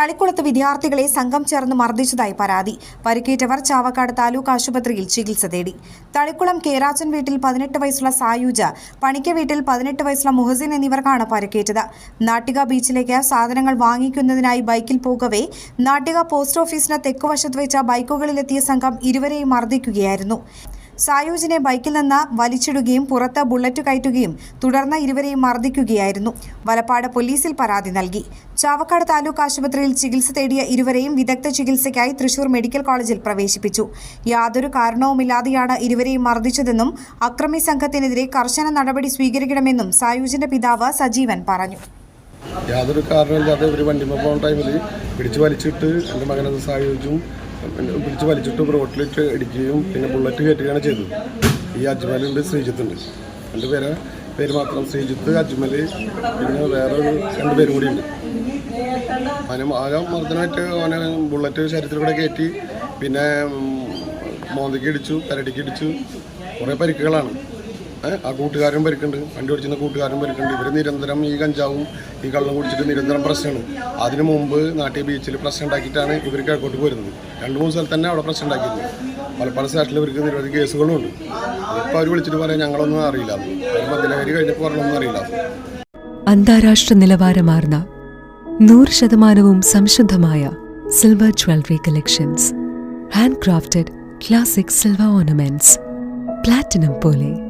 തളിക്കുളത്ത് വിദ്യാർത്ഥികളെ സംഘം ചേർന്ന് മർദ്ദിച്ചതായി പരാതി. പരിക്കേറ്റവർ ചാവക്കാട് താലൂക്ക് ആശുപത്രിയിൽ ചികിത്സ തേടി. തളിക്കുളം കേരാച്ചൻ വീട്ടിൽ പതിനെട്ട് വയസ്സുള്ള സായൂജ പണിക്ക വീട്ടിൽ പതിനെട്ട് വയസ്സുള്ള മുഹസിൻ എന്നിവർക്കാണ് പരിക്കേറ്റത്. നാട്ടിക ബീച്ചിലേക്ക് സാധനങ്ങൾ വാങ്ങിക്കുന്നതിനായി ബൈക്കിൽ പോകവേ നാട്ടിക പോസ്റ്റ് ഓഫീസിന് തെക്കുവശത്ത് വെച്ച ബൈക്കുകളിലെത്തിയ സംഘം ഇരുവരെയും മർദ്ദിക്കുകയായിരുന്നു. സായൂജിനെ ബൈക്കിൽ നിന്ന് വലിച്ചിടുകയും പുറത്ത് ബുള്ളറ്റ് കയറ്റുകയും തുടർന്ന് ഇരുവരെയും മർദ്ദിക്കുകയായിരുന്നു. വലപ്പാട് പോലീസിൽ പരാതി നൽകി. ചാവക്കാട് താലൂക്ക് ആശുപത്രിയിൽ ചികിത്സ തേടിയ ഇരുവരെയും വിദഗ്ധ ചികിത്സയ്ക്കായി തൃശൂർ മെഡിക്കൽ കോളേജിൽ പ്രവേശിപ്പിച്ചു. യാതൊരു കാരണവുമില്ലാതെയാണ് ഇരുവരെയും മർദ്ദിച്ചതെന്നും അക്രമി സംഘത്തിനെതിരെ കർശന നടപടി സ്വീകരിക്കണമെന്നും സായൂജിന്റെ പിതാവ് സജീവൻ പറഞ്ഞു. യാതൊരു കാരണമില്ലാതെ ഒരു വണ്ടിമ പോകുന്ന ടൈമിൽ പിടിച്ചു വലിച്ചിട്ട് എന്റെ മകനത് സായുജും പിടിച്ച് വലിച്ചിട്ട് റോട്ടിലിട്ട് ഇടിക്കുകയും പിന്നെ ബുള്ളറ്റ് കയറ്റുകയാണ് ചെയ്തത്. ഈ അജ്മലുണ്ട് ശ്രീജിത്തുണ്ട് രണ്ട് പേരെ പേര് മാത്രം ശ്രീജിത്ത് അജ്മൽ പിന്നെ വേറെ ഒരു രണ്ട് പേരും കൂടി ഉണ്ട്. അവന് ആകെ മർദ്ദനമായിട്ട് അവനെ ബുള്ളറ്റ് ശരീരത്തിൽ കൂടെ കയറ്റി പിന്നെ മോന്തയ്ക്ക് ഇടിച്ചു പരടിക്ക് ഇടിച്ചു കുറേ പരിക്കുകളാണ്. ആ കൂട്ടുകാരൻ പരിക്കുണ്ട് വണ്ടി ഓടിച്ചിരുന്ന കൂട്ടുകാരൻ പരിക്കുണ്ട് ഇവർ നിരന്തരം ഈ കഞ്ചാവും ഈ കള്ളം കുടിച്ചിട്ട് നിരന്തരം പ്രശ്നമാണ്. അതിനു മുമ്പ് നാട്ടിൽ ബീച്ചിൽ പ്രശ്നം ഉണ്ടാക്കിയിട്ടാണ് ഇവർ കിഴക്കോട്ട് പോരുന്നത്. രണ്ട് മൂന്ന് സ്ഥലത്ത് തന്നെ അവിടെ പ്രശ്നം ഉണ്ടാക്കിയത്. പല സ്റ്റേഷനിൽ ഇവർക്ക് നിരവധി കേസുകളും ഉണ്ട്. ഇപ്പോൾ അവർ വിളിച്ചിട്ട് പറയാൻ ഞങ്ങളൊന്നും അറിയില്ല. മദ്യലഹരി കഴിഞ്ഞപ്പോൾ പറഞ്ഞൊന്നും അറിയില്ല. അന്താരാഷ്ട്ര നിലവാരമാർന്ന നൂറ് ശതമാനവും സംശുദ്ധമായ silver jewellery collections hand crafted classic silver ornaments platinum പോലെ